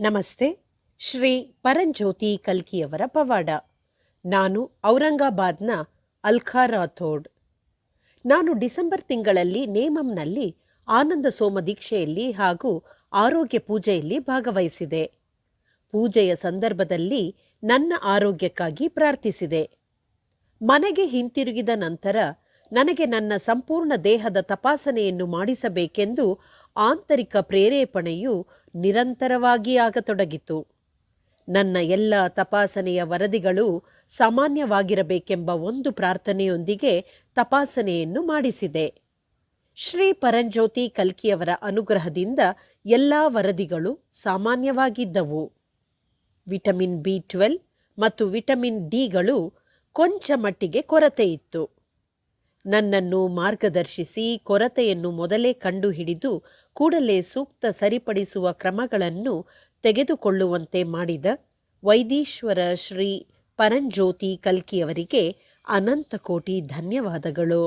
ನಮಸ್ತೆ. ಶ್ರೀ ಪರಂಜ್ಯೋತಿ ಕಲ್ಕಿಯವರ ಪವಾಡ. ನಾನು ಔರಂಗಾಬಾದ್ನ ಅಲ್ಖಾ ರಾಥೋಡ್. ನಾನು ಡಿಸೆಂಬರ್ ತಿಂಗಳಲ್ಲಿ ನೇಮಂನಲ್ಲಿ ಆನಂದ ಸೋಮ ದೀಕ್ಷೆಯಲ್ಲಿ ಹಾಗೂ ಆರೋಗ್ಯ ಪೂಜೆಯಲ್ಲಿ ಭಾಗವಹಿಸಿದೆ. ಪೂಜೆಯ ಸಂದರ್ಭದಲ್ಲಿ ನನ್ನ ಆರೋಗ್ಯಕ್ಕಾಗಿ ಪ್ರಾರ್ಥಿಸಿದೆ. ಮನೆಗೆ ಹಿಂತಿರುಗಿದ ನಂತರ ನನಗೆ ನನ್ನ ಸಂಪೂರ್ಣ ದೇಹದ ತಪಾಸಣೆಯನ್ನು ಮಾಡಿಸಬೇಕೆಂದು ಆಂತರಿಕ ಪ್ರೇರೇಪಣೆಯು ನಿರಂತರವಾಗಿ ಆಗತೊಡಗಿತು. ನನ್ನ ಎಲ್ಲ ತಪಾಸಣೆಯ ವರದಿಗಳು ಸಾಮಾನ್ಯವಾಗಿರಬೇಕೆಂಬ ಒಂದು ಪ್ರಾರ್ಥನೆಯೊಂದಿಗೆ ತಪಾಸಣೆಯನ್ನು ಮಾಡಿಸಿದೆ. ಶ್ರೀ ಪರಂಜ್ಯೋತಿ ಕಲ್ಕಿಯವರ ಅನುಗ್ರಹದಿಂದ ಎಲ್ಲ ವರದಿಗಳು ಸಾಮಾನ್ಯವಾಗಿದ್ದವು. ವಿಟಮಿನ್ ಬಿ ಟ್ವೆಲ್ ಮತ್ತು ವಿಟಮಿನ್ ಡಿಗಳು ಕೊಂಚ ಮಟ್ಟಿಗೆ ಕೊರತೆ ಇತ್ತು ನನ್ನನ್ನು ಮಾರ್ಗದರ್ಶಿಸಿ ಕೊರತೆಯನ್ನು ಮೊದಲೇ ಕಂಡುಹಿಡಿದು ಕೂಡಲೇ ಸೂಕ್ತ ಸರಿಪಡಿಸುವ ಕ್ರಮಗಳನ್ನು ತೆಗೆದುಕೊಳ್ಳುವಂತೆ ಮಾಡಿದ ವೈದೀಶ್ವರ ಶ್ರೀ ಪರಂಜ್ಯೋತಿ ಕಲ್ಕಿಯವರಿಗೆ ಅನಂತ ಕೋಟಿ ಧನ್ಯವಾದಗಳು.